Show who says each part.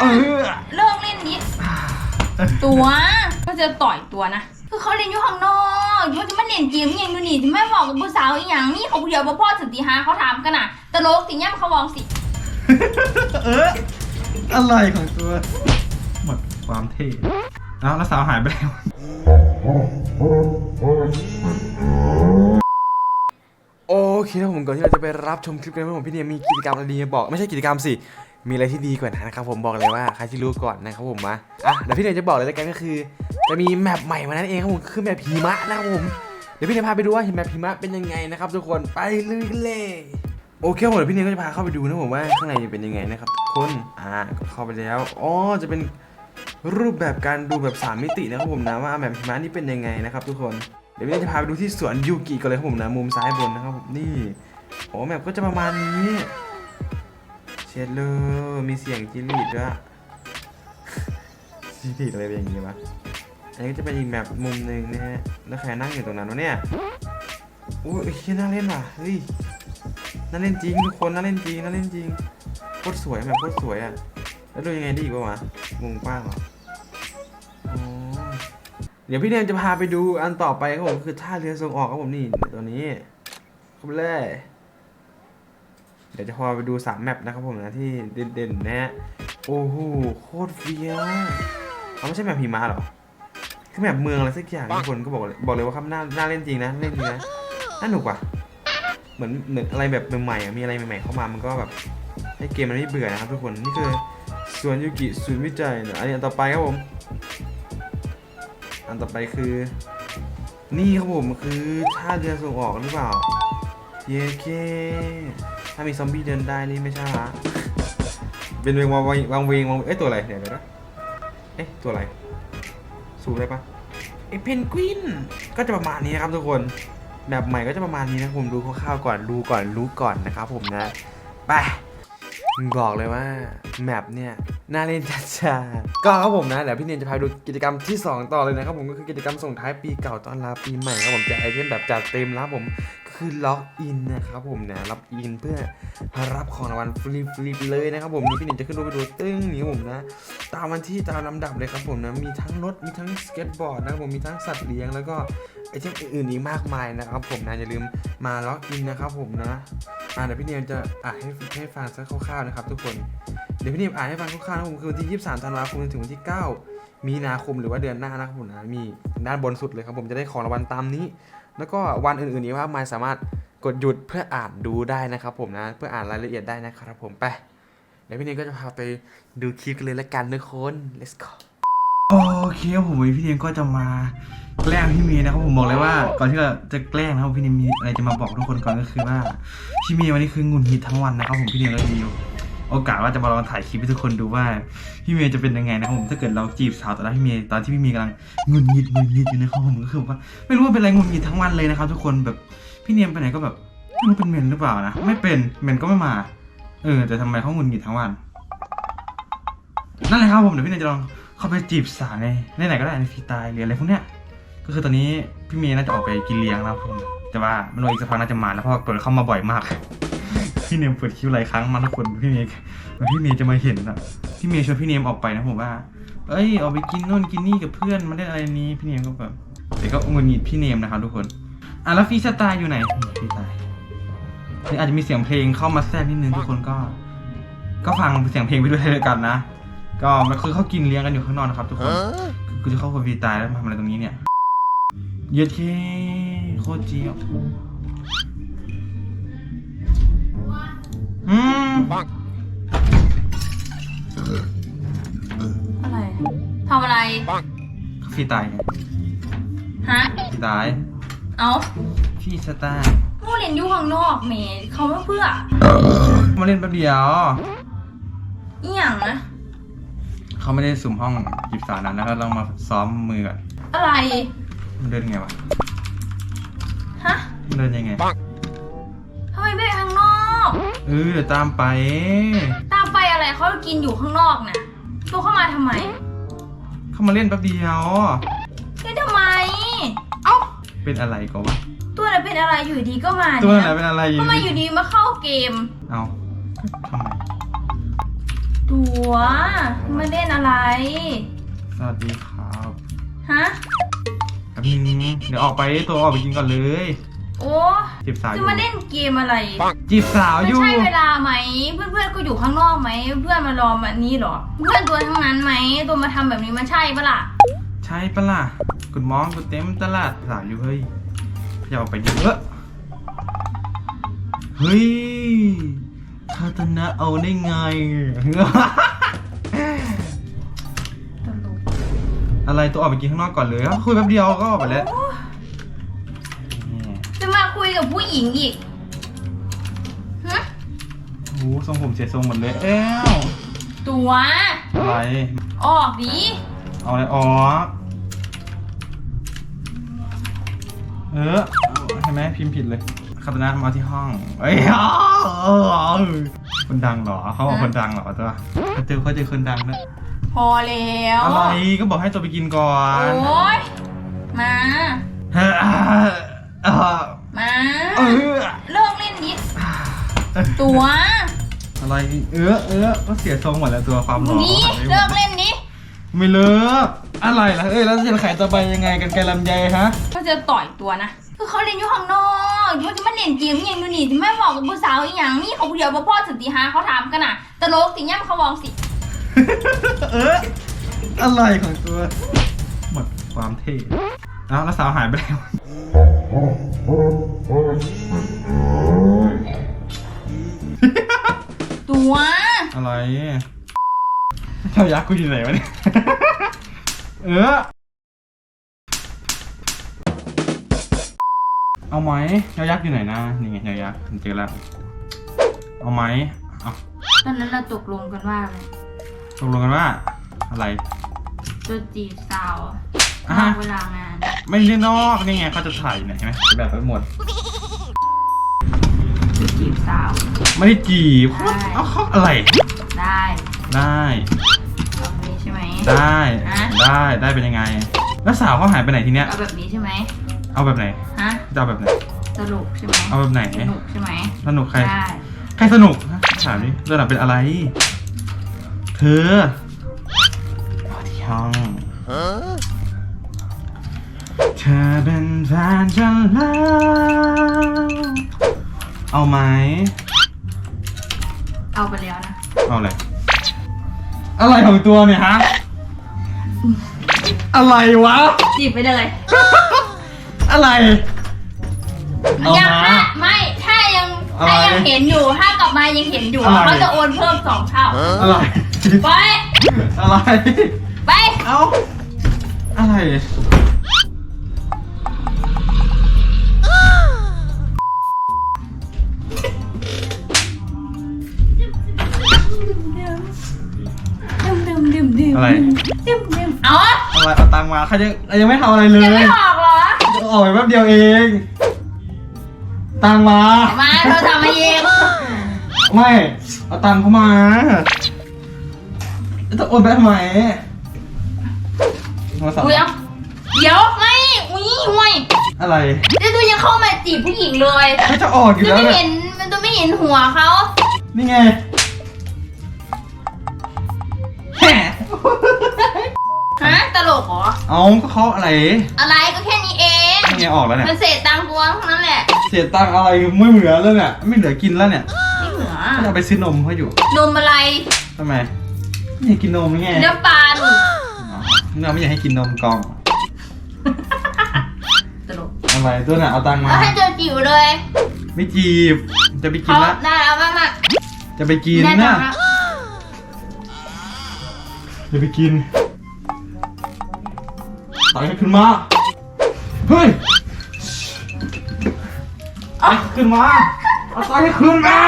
Speaker 1: เออ
Speaker 2: เลิกเล่นนี้ ตัวก็จะต่อยตัวนะ คือเขาเรียนอยู่ข้างนอกอยู่จะมาเล่นเกมอหย่างดูนี่จะไม่บอกกับผู้สาวอีหยังนี่เขาผู้เดียวบ่พ่อสติหาเขาถามกันน่ะตลกสิย่ำเขาบอกสิ
Speaker 1: เอออะไรของตัว หมดความเท่เอ้าแล้วสาวหายไปแล้ว
Speaker 3: โอเคครับผมก่อนที่เราจะไปรับชมคลิปกันนะผมพี่เนี่ยมีกิจกรรมอะไรดีมาบอก ไม่ใช่กิจกรรมสิ มีอะไรที่ดีกว่านั้นนะครับผมบอกเลยว่าใครที่รู้ก่อนนะครับผมมาอะเดี๋ยวพี่เนยจะบอกเลยแล้วกันก็คือ จะมีแมปใหม่มานั่นเองครับผมคือแมปหิมะนะครับผมเดี๋ยวพี่เนยพาไปดูว่าแมปหิมะเป็นยังไงนะครับทุกคนไปเลยกันเลยโอเคผมเดี๋ยวพี่เนยก็จะพาเข้าไปดูนะผมว่าข้างในจะเป็นยังไงนะครับทุกคนอ่าก็เข้าไปแล้วอ๋อจะเป็นรูปแบบการดูแบบสามมิตินะครับผมนะว่าแมปหิมะนี่เป็นยังไงนะครับทุกคนเดี๋ยวพี่เนยจะพาไปดูที่สวนยูกิกันเลยครับผมนะมุมซ้ายบนนะครับผมนี่โอ้แมปก็จะประมาณนี้ เชดเลยมีเสียงจิลีดด้วยจิลีดอะไรเป็นอย่างงี้วะอันนี้ก็จะเป็นอีกแมปมุมหนึ่งนะฮะ แล้วใครนั่งอยู่ตรงนั้นวะเนี่ยโอ้ยเฮ้ยน่าเล่นว่ะ เฮ้ย น่าเล่นจริงทุกคน น่าเล่นจริง น่าเล่นจริง โคตรสวยแมปโคตรสวยอะ แล้วดูยังไงดีอีกวะวะมุมกว้างเหรออ๋อเดี๋ยวพี่เนมจะพาไปดูอันต่อไปครับผมคือท่าเรือส่งออกครับผมนี่ตัวนี้เข้าไปเลยเดี๋ยวจะพาไปดูสามแมปนะครับผมนะที่เด่นๆนะฮะโอ้โหโคตรเฟี้ยวเขาไม่ใช่แมปหิมะหรอคือแมปเมืองอะไรสักอย่างทุกคนก็บอกบอกเลยว่าครับน่าน่าเล่นจริงนะเล่นจริงนะน่าหนุกว่ะเหมือนเหมือนอะไรแบบใหม่ๆอะมีอะไรใหม่ๆเข้ามามันก็แบบให้เกมมันไม่เบื่อนะครับทุกคนนี่คือสวนยูกิศูนย์วิจัยอันนี้อันต่อไปครับผม อันต่อไปคือ นี่ครับผมคือท่าเรือส่งออกหรือเปล่า เย้เค ถ้ามีซอมบี้เดินได้นี่ไม่ใช่ละเป็นเวงวางวงวางเวงวางเอ้ยตัวอะไรเดี๋ยวเดี๋ยวนะเอ๊ะตัวอะไร สูได้ปะเอ้เพนกวินก็จะประมาณนี้นะครับทุกคนแบบใหม่ก็จะประมาณนี้นะผมดูคร่าวๆก่อนดูก่อนรู้ก่อนนะครับผมนะไปบอกเลยว่าแมปเนี่ยน่าเล่นจัดจ้าก็ครับผมนะเดี๋ยวพี่เนียนจะพาดูกิจกรรมที่ 2 ต่อเลยนะครับผมก็คือกิจกรรมส่งท้ายปีเก่าต้อนรับปีใหม่ครับผมจะไอเทมแบบจัดเต็มแล้วผม คือล็อกอินนะครับผมนะล็อกอินเพื่อรับของรางวัลฟรีๆเลยนะครับผมนี่พี่เนียจะขึ้นรูปไปดูตึ้งนี่ผมนะตามวันที่ตามลำดับเลยครับผมนะมีทั้งรถมีทั้งสเก็ตบอร์ดนะครับผมมีทั้งสัตว์เลี้ยงแล้วก็ไอเทมอื่นๆอีกมากมายนะครับผมนะอย่าลืมมาล็อกอินนะครับผมนะอ่าเดี๋ยวพี่เนียมจะอ่านให้ให้ฟังสักคร่าวๆนะครับ ทุกคนเดี๋ยวพี่เนียมอ่านให้ฟังคร่าวๆนะครับผมคือวันที่ 23ธันวาคมจนถึงวันที่ 9 มีนาคมหรือว่าเดือนหน้านะครับผมนะมีด้านบนสุดเลยครับผมจะได้ของรางวัลตามนี้ แล้วก็วันอื่นๆนี้ว่ามายสามารถกดหยุดเพื่ออ่านดูได้นะครับผมนะเพื่ออ่านรายละเอียดได้นะครับผมไปเดี๋ยวพี่เนียก็จะพาไปดูคลิปกันเลยละกันทุกคน let's go
Speaker 1: โอเคครับผมวันนี้พี่เนียก็จะมาแกล้งพี่เมย์นะครับผมบอกเลยว่า ก่อนที่เราจะแกล้งนะครับพี่เนียนมีอะไรจะมาบอกทุกคนก่อนก็คือว่าพี่เมย์วันนี้คือหงุนงิดทั้งวันนะครับผมพี่เนียนก็มี โอกาสว่าจะมาลองถ่ายคลิปให้ทุกคนดูว่าพี่เมย์จะเป็นยังไงนะครับผมถ้าเกิดเราจีบสาวตอนนั้พี่เมย์ตอนที่พี่เมย์กำลังงุนงิดงุนงิดอยู่นะครับผมก็คือว่าไม่รู้ว่าเป็นอะไรงุนงิดทั้งวันเลยนะครับ ทุกคนแบบพี่เนียนไปไหนก็แบบไม่รู้เป็นเมนหรือเปล่านะไม่เป็นเมนก็ไม่มา เออแต่ทำไมเขางุนงิดทั้งวันนั่นแหละครับผมเดี๋ยวพี่เนยจะลองเข้าไปจีบสาวในในไหนก็ได้ในฟรีไตล์หรืออะไรพวกเนี้ยก็คือตอนนี้พี่เมย์น่าจะออกไปกินเลี้ยงแล้วครับผมแต่ว่าไม่รู้อีกสักพักน่าจะมาแล้วเพราะว่าเปิดเข้ามาบ่อยมาก พี่เนมเปิดคิวหลายครั้งมากทุกคนพี่เมย์พี่เมย์จะมาเห็นอะพี่เมย์ชวนพี่เนมออกไปนะผมว่า เอ้ยออกไปกินนู่นกินนี่กับเพื่อนมาได้อะไรนี้พี่เนมก็แบบเดี๋ยวก็งุนงิดพี่เนมนะครับทุกคนอะแล้วฟรีสไตล์อยู่ไหนนี่ฟรีสไตล์นี่อาจจะมีเสียงเพลงเข้ามาแทรกนิดนึงทุกคนก็ ก็ฟังเสียงเพลงไปด้วยเลยกันนะก็มันคือเขากินเลี้ยงกันอยู่ข้างนอกนะครับทุกคนคือคือเขาคนวีตายแล้วมาทำอะไรตรงนี้เนี่ยเยอะเคโคตรเจี๊ยบ อืม
Speaker 2: อะไรทำอะไร
Speaker 1: ฟรีตายไง
Speaker 2: ฮะ
Speaker 1: ฟรีตาย
Speaker 2: เอา
Speaker 1: ฟรีสไตล์
Speaker 2: ผู้เรียนอยู่ข้างนอกเมย์เขามาเพื่อ
Speaker 1: มาเล่นแป๊บเดียว
Speaker 2: อีหยังนะ
Speaker 1: เขาไม่ได้สุ่มห้องหยิบสารนั้นแล้วก็ต้องมาซ้อมมือก่อน
Speaker 2: อะไร
Speaker 1: มันเดินยังไงวะ
Speaker 2: ฮะ
Speaker 1: มันเดินยังไง
Speaker 2: ทำไมไม่ไปข้างน อก
Speaker 1: เออเดี๋ยวตามไป
Speaker 2: ตามไปอะไรเขากินอยู่ข้างนอกน่ะตัวเข้ามาทำไม
Speaker 1: เข้ามาเล่นแป๊บเดียว
Speaker 2: เล่นทำไม
Speaker 1: เป็นอะไรก็วะ
Speaker 2: ตัวไหนเป็นอะไรอยู่ดีก็มา
Speaker 1: ตัว
Speaker 2: เนี่ย
Speaker 1: ไหนเป็นอะไรอยู่
Speaker 2: ทำไมอยู่ดีมาเข้าเกม
Speaker 1: เอาทำไม
Speaker 2: ตัวมาเล่นอะไร
Speaker 1: สวัสดีครับ
Speaker 2: ฮะ
Speaker 1: แป๊บนึงเดี๋ยวออกไปตัวออกไปกินก่อนเลย
Speaker 2: โอ้
Speaker 1: จีบสาวอ
Speaker 2: จะ
Speaker 1: ยู่
Speaker 2: มาเล่นเกมอะไร
Speaker 1: จีบสาว
Speaker 2: มัน
Speaker 1: อยู่
Speaker 2: ใช่เวลาไหม เพื่อนๆก็อยู่ข้างนอกไหม เพื่อนมารอแบบนี้เหรอ เพื่อนตัวทั้งนั้นไหม ตัวมาทำแบบนี้มันใช่ปะล่ะ
Speaker 1: ใช่ปะล่ะกุดมองกุดเต็มตลาดสาวอยู่เฮ้ยอย่าออกไปเยอะเฮ้ยคาตนะเอาได้ไง
Speaker 2: ตลก
Speaker 1: อะไรตัวออกไปกินข้างนอกก่อนเลยอ้าวคุยแป๊บเดียวก็ออกไปแล้ว
Speaker 2: จะ ญิงอีกฮะ
Speaker 1: โอ้โหทรงผมเสียทรงหมดเลยเอ้ว
Speaker 2: ตัว
Speaker 1: อะไร
Speaker 2: ออกดิ
Speaker 1: เอาอะไรออกเออใช่ไหมพิมพ์ผิดเลยคาตนะมาที่ห้องเอ้ยอ้าวคนดังเหรอเขาบอกคนดังเหรอตัวเขาเจอเขาเจอคนดังนะ
Speaker 2: พอแล้ว
Speaker 1: อะไรก็บอกให้ตัวไปกินก่อน
Speaker 2: โอ๊ยมา
Speaker 1: เฮ้ยอ่าอ่า
Speaker 2: มา
Speaker 1: เอ
Speaker 2: ตัว
Speaker 1: อะไรเออเออก็เสียทรงหมดแล้วตัวความหล่อ
Speaker 2: นี่
Speaker 1: หายไปหมด
Speaker 2: เลิกเล่นนิ
Speaker 1: ไม่เลิกอะไรล่ะเอ้ยแล้วจะขายต่อไปยังไงกันไกลลำไยฮะ
Speaker 2: ก็จะต่อยตัวนะคือเขาเล่นอยู่ข้างนอกอยู่จะมาเล่นเกมอหย่างดูนี่จะไม่บอกกับผู้สาวอีหยังนี่เขาเดียวบ่พ่อถึงตีห้าเขาถามกันน่ะตลกสิย่ำเขาบอกสิ
Speaker 1: เอออะไรของตัวหมดความเท่เอ้าแล้วสาวหายไปแล้ว
Speaker 2: ตัว
Speaker 1: อะไรเจ้ายักษ์กูอยู่ไหนวะเนี่ย เออ เอาไหมเจ้ายักษ์อยู่ไหนนะ นี่ไงเจ้ายักษ์เจอแล้ว เอาไหมเอา
Speaker 2: ตอนนั้นเราตกลงกันว่าอะไร
Speaker 1: ตกลงกันว่า อะไร
Speaker 2: ตัวจีบสาว
Speaker 1: อะ
Speaker 2: นอกเวลางาน
Speaker 1: ไม่ได้นอกนี่ไงเขาจะถ่ายอยู่ไหนใช่ไหมแบบไปหมด
Speaker 2: ตัวจี บสาว
Speaker 1: ไม่ได้จีบ
Speaker 2: ใช่
Speaker 1: เอาเขาอะไร
Speaker 2: ได้
Speaker 1: ได้
Speaker 2: เอาแบบนี้ใช่ไหม
Speaker 1: ได้
Speaker 2: ฮะ
Speaker 1: ได้ ได้เป็นยังไง แล้วสาวเขาหายไปไหนทีเนี้ย
Speaker 2: เอาแบบนี้ใช่ไหม
Speaker 1: เอาแบบไหน
Speaker 2: ฮะ
Speaker 1: จะเอาแบบไหน
Speaker 2: สนุกใช่ไหม
Speaker 1: เอาแบบไหน
Speaker 2: สนุกใช่ไหม
Speaker 1: สนุกใคร
Speaker 2: ได้
Speaker 1: ใครสนุกฮะถามดิเรื่องหลังเป็นอะไร เธอพอที่ห้องเธอเป็นแฟนฉันแล้ว เอาไหม
Speaker 2: เอาไปแล้วนะ
Speaker 1: เอาอะไรอะไรของตัวเนี่ยฮะ อะไรวะ
Speaker 2: จีบไปเลย
Speaker 1: อะไรเอา
Speaker 2: ยัง
Speaker 1: มา
Speaker 2: ถ้าไม่ถ้ายัง
Speaker 1: อะไร
Speaker 2: ถ้ายังเห็นอยู่ถ้ากลับมายังเห็นอยู่
Speaker 1: อะไร
Speaker 2: เขาจะโอนเพิ่มสองเท่า
Speaker 1: อะไร
Speaker 2: ไป
Speaker 1: อะไร
Speaker 2: ไป
Speaker 1: เอ้าอะไร
Speaker 2: ดื่มดื่มดื่ม
Speaker 1: อะไร
Speaker 2: ดื่มดื่มเอาอะ
Speaker 1: อะไรเอาตังค์มาใครยังยังไม่ทำอะไรเลย
Speaker 2: ยังไม่ออกเหรอ
Speaker 1: ออกไปแป๊บเดียวเอง ตังค์มา
Speaker 2: มาเธอทำมาเอง
Speaker 1: ไม่เอาตังค์เข้ามาจะโอนไปทำไมโทรศัพท์
Speaker 2: อุ้ยเอาเดี๋ยวไม่อุ้ยห่วย
Speaker 1: อะไร
Speaker 2: เดี๋ยวตัวยังเข้ามาจีบผู้หญิงเลย
Speaker 1: ก็จะออกอยู่
Speaker 2: ตัว
Speaker 1: แล้ว
Speaker 2: ไม่
Speaker 1: เนี่ย
Speaker 2: เห็นมันตัวไม่เห็นหัวเขา
Speaker 1: นี่ไง
Speaker 2: ฮะตลกเหรอ
Speaker 1: เอาก็เขาอะไร
Speaker 2: อะไรก็แค่นี้เอง
Speaker 1: นี่ไงออกแล้วเนี่ย
Speaker 2: มันเศษตังค์ตัวเท่านั้นแหละ
Speaker 1: เสียตังค์อะไรไม่เหลือแล้วเนี่ยไม่เหลือกินแล้วเนี่ย
Speaker 2: ไม่เหมือ
Speaker 1: ก็จะเอาไปซื้อนมเขาอยู่
Speaker 2: นมอะไร
Speaker 1: ทำไมไม่อยากกินนมไง
Speaker 2: น้ำปลาหนู
Speaker 1: เราไม่อยากให้กินนมกล่อง
Speaker 2: ตลก
Speaker 1: อะไรตัวน่ะเอาตังค์มา
Speaker 2: แล้วให้เจอจิ๋วเลย
Speaker 1: ไม่จีบจะไปกิน
Speaker 2: เขา
Speaker 1: ละ
Speaker 2: ได้แล้วมากมาก
Speaker 1: จะไปกิน
Speaker 2: ได้
Speaker 1: นะ
Speaker 2: แล้ว
Speaker 1: อย่าไปกินต่อยให้ขึ้นมา เฮ้ยเอะขึ้นมาเอาต่อยให้ขึ้นมา